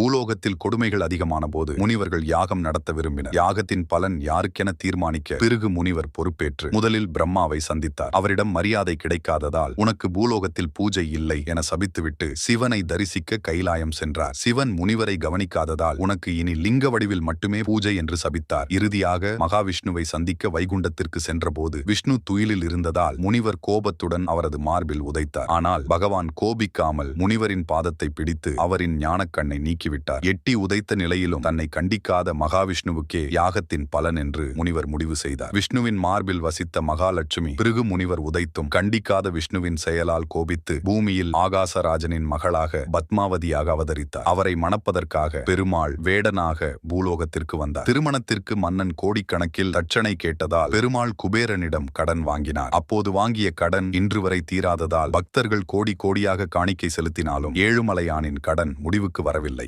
பூலோகத்தில் கொடுமைகள் அதிகமான போது முனிவர்கள் யாகம் நடத்த விரும்பினர். யாகத்தின் பலன் யாருக்கென தீர்மானிக்க பிறகு முனிவர் பொறுப்பேற்று முதலில் பிரம்மாவை சந்தித்தார். அவரிடம் மரியாதை கிடைக்காததால் உனக்கு பூலோகத்தில் பூஜை இல்லை என சபித்துவிட்டு சிவனை தரிசிக்க கைலாயம் சென்றார். சிவன் முனிவரை கவனிக்காததால் உனக்கு இனி லிங்க வடிவில் மட்டுமே பூஜை என்று சபித்தார். இறுதியாக மகாவிஷ்ணுவை சந்திக்க வைகுண்டத்திற்கு சென்றபோது விஷ்ணு துயிலில் இருந்ததால் முனிவர் கோபத்துடன் அவரது மார்பில் உதைத்தார். ஆனால் பகவான் கோபிக்காமல் முனிவரின் பாதத்தை பிடித்து அவரின் ஞானக்கண்ணை நீக்கி நீக்கிவிட்டார் எட்டி உதைத்த நிலையிலும் தன்னை கண்டிக்காத மகாவிஷ்ணுவுக்கே யாகத்தின் பலன் என்று முனிவர் முடிவு செய்தார். விஷ்ணுவின் மார்பில் வசித்த மகாலட்சுமி பிருகு முனிவர் உதைத்தும் கண்டிக்காத விஷ்ணுவின் செயலால் கோபித்து பூமியில் ஆகாசராஜனின் மகளாக பத்மாவதியாக அவதரித்தார். அவரை மணப்பதற்காக பெருமாள் வேடனாக பூலோகத்திற்கு வந்தார். திருமணத்திற்கு மன்னன் கோடிக்கணக்கில் தட்சணை கேட்டதால் பெருமாள் குபேரனிடம் கடன் வாங்கினார். அப்போது வாங்கிய கடன் இன்று வரை தீராததால் பக்தர்கள் கோடி கோடியாக காணிக்கை செலுத்தினாலும் ஏழுமலையானின் கடன் முடிவுக்கு வரவில்லை.